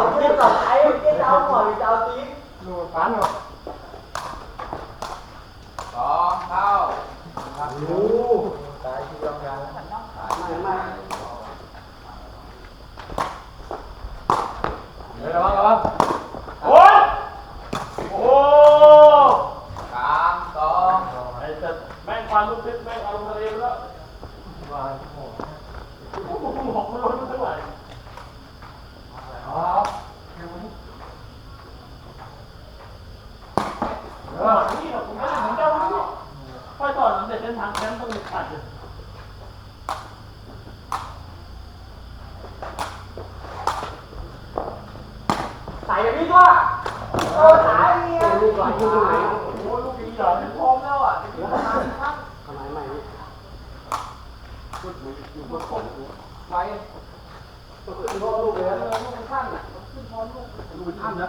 bảo chết tao thấy cái tao hỏi thì tao tím rồi bán rồi còn tao cái gì lòng ra Đấy đó, đó. Ôi! Ô! Cảm con. Mẹ anh qua lúc Mang mẹ anh ông ta yêu đó. Vâng. ไม่พักแล้วต้องปัดใส่อย่างนี้ก็เออสายเนี่ยลูกหหลาโอ้ลูกดีเหรอพร้อมแล้วอะเดี๋ยมาครับทำไมไม่พูดเหมือนอยู่บนของไว้ลูกเลยลูกเป็นท่านอะลูกเป็นท่านนะ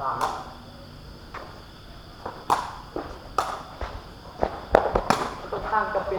สามค่อนข้างจะเป็น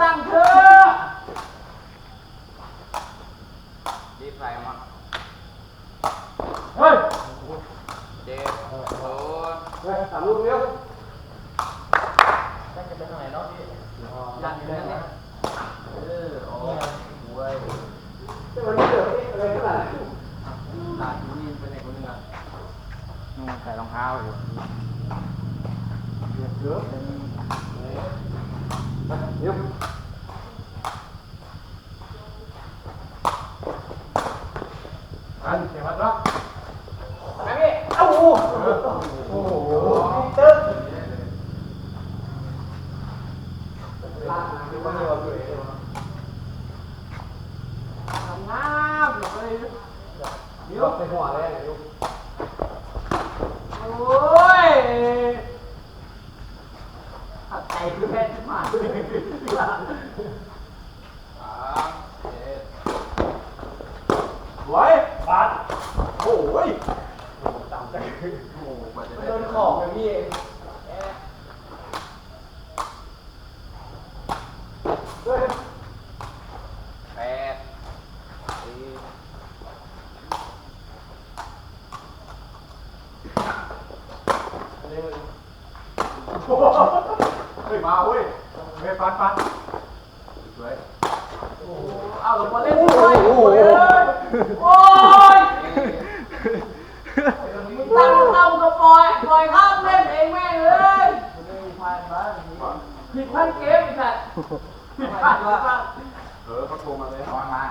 ตั้งเธอดีใส่มาเฮ้ยเด็กโอ้เฮ้ยสามลูกเร็วตั้งจะเป็นทางไหนเนาะพี่ยันอยู่แล้วเนี่ยเออโอ้ ด้วยแต่มันไม่เกิดอะไรเท่าไหร่ตาดูนี่เป็นไงคนนึงอะนุ่งใส่รองเท้าอยู่เยอะเยอะอันเสียวัดละอันนี้เอ้าโอ้โหตึ๊ดามเลยยกไปหัวเลยกโอ้ยขัดใจคือแพทย์มาก ไว้ปัดโอ้ยต่ำใจ โอ้โหกว่าจะ โด ได้ นของอย่างนี้เองแอะ เฮ้ย แปดสี่ อันนี้มันโอ้โห เฮ้ยมาเว้ยเฮ้ยปัดปัดสวยเอาลงมาเล่นด้วยโอ้โหโอ้ยตั้งเต้าก็ปล่อยปล่อยข้ามเล่นเองแม่งเลยผิดพันเกมอีกสัตว์ผิดพันว่าเออเขาโทรมาเลยมามา